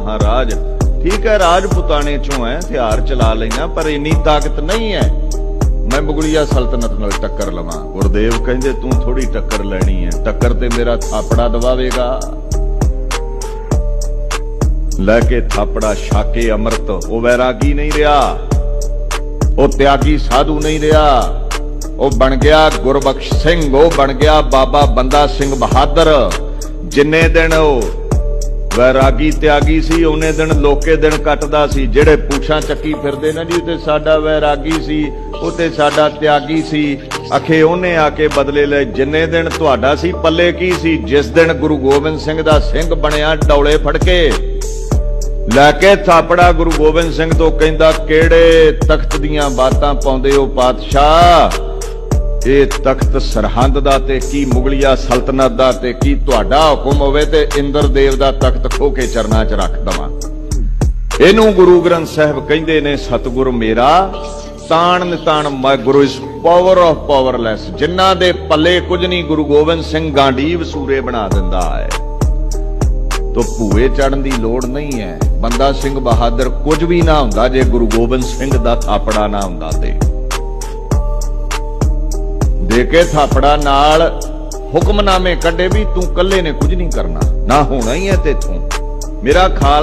ਮਹਾਰਾਜ। ਠੀਕ ਹੈ ਰਾਜਪੂਤਾਨੇ ਚੋਂ ਹੈ ਹਥਿਆਰ ਚਲਾ ਲੈਣਾ ਪਰ ਇੰਨੀ ਤਾਕਤ ਨਹੀਂ ਹੈ ਮੈਂ ਮੁਗਲਿਆ ਸਲਤਨਤ ਨਾਲ ਟੱਕਰ ਲਵਾਂ। ਗੁਰਦੇਵ ਕਹਿੰਦੇ, ਤੂੰ ਥੋੜੀ ਟੱਕਰ ਲੈਣੀ ਹੈ ਟੱਕਰ ਤੇ ਮੇਰਾ ਥਾਪੜਾ ਦਵਾਵੇਗਾ ਲੈ ਕੇ ਥਾਪੜਾ ਛਾਕੇ ਅੰਮ੍ਰਿਤ। ਉਹ ਵੈਰਾਗੀ ਨਹੀਂ ਰਿਹਾ। ਉਹ ਤਿਆਗੀ ਸਾਧੂ ਨਹੀਂ ਰਿਹਾ। ਉਹ ਬਣ ਗਿਆ ਗੁਰਬਖਸ਼ ਸਿੰਘ। ਉਹ ਬਣ ਗਿਆ ਬਾਬਾ ਬੰਦਾ ਸਿੰਘ ਬਹਾਦਰ। ਜਿੰਨੇ ਦਿਨ ਉਹ ਵੈਰਾਗੀ ਤਿਆਗੀ ਸੀ, ਉਹਨੇ ਦਿਨ ਲੋਕੇ ਦਿਨ ਕੱਟਦਾ ਸੀ। ਜਿਹੜੇ ਪੂਛਾਂ ਚੱਕੀ ਫਿਰਦੇ ਨਾ ਜੀ ਤੇ ਸਾਡਾ ਵੈਰਾਗੀ ਸੀ ਉਹ ਤੇ ਸਾਡਾ ਤਿਆਗੀ ਸੀ। ਅਖੇ ਉਹਨੇ ਆ ਕੇ ਬਦਲੇ ਲੈ ਜਿੰਨੇ ਦਿਨ ਤੁਹਾਡਾ ਸੀ, ਪੱਲੇ ਕੀ ਸੀ? ਜਿਸ ਦਿਨ ਗੁਰੂ ਗੋਬਿੰਦ ਸਿੰਘ ਦਾ ਸਿੰਘ ਬਣਿਆ ਡੌਲੇ ਫੜ ਕੇ ਲੈ ਕੇ ਥਾਪੜਾ ਗੁਰੂ ਗੋਬਿੰਦ ਸਿੰਘ ਤੋਂ ਕਹਿੰਦਾ, ਕਿਹੜੇ ਤਖਤ ਦੀਆਂ ਬਾਤਾਂ ਪਾਉਂਦੇ ਹੋ ਪਾਤਸ਼ਾਹ? ਇਹ ਤਖਤ ਸਰਹੰਦ ਦਾ ਤੇ ਕੀ ਮੁਗਲਿਆ ਸਲਤਨਤ ਦਾ ਤੇ ਕੀ ਤੁਹਾਡਾ ਹੁਕਮ ਹੋਵੇ ਤੇ ਇੰਦਰ ਦੇਵ ਦਾ ਤਖਤ ਖੋ ਕੇ ਚਰਨਾਂ 'ਚ ਰੱਖ ਦਵਾਂ। ਇਹਨੂੰ ਗੁਰੂ ਗ੍ਰੰਥ ਸਾਹਿਬ ਕਹਿੰਦੇ ਨੇ, ਸਤਿਗੁਰ ਮੇਰਾ, ਤਾਣ ਨਿਤਾਣ ਮੈਂ ਗੁਰੂ ਇਸ ਪਾਵਰ ਆਫ ਪਾਵਰਲੈਸ ਜਿਨ੍ਹਾਂ ਦੇ ਪੱਲੇ ਕੁਝ ਨਹੀਂ ਗੁਰੂ ਗੋਬਿੰਦ ਸਿੰਘ ਗਾਂਡੀਵ ਸੂਰੇ ਬਣਾ ਦਿੰਦਾ ਹੈ। ਤੋ ਭੂਏ ਚੜਨ ਦੀ ਲੋੜ ਨਹੀਂ ਹੈ। ਬੰਦਾ ਸਿੰਘ ਬਹਾਦਰ ਕੁਝ ਵੀ ਨਾ ਹੁੰਦਾ ਜੇ ਗੁਰੂ ਗੋਬਿੰਦ ਸਿੰਘ ਦਾ ਥਾਪੜਾ ਨਾ ਹੁੰਦਾ ਤੇ। ਦੇ ਕੇ ਥਾਪੜਾ ਨਾਲ ਹੁਕਮਨਾਮੇ ਕੱਢੇ ਵੀ ਤੂੰ ਕੱਲੇ ਨੇ ਕੁਝ ਨਹੀਂ ਕਰਨਾ। ਨਾ ਹੋਣਾ ਹੀ ਹੈ ਤੇਥੋਂ। ਮੇਰਾ ਖਾਲ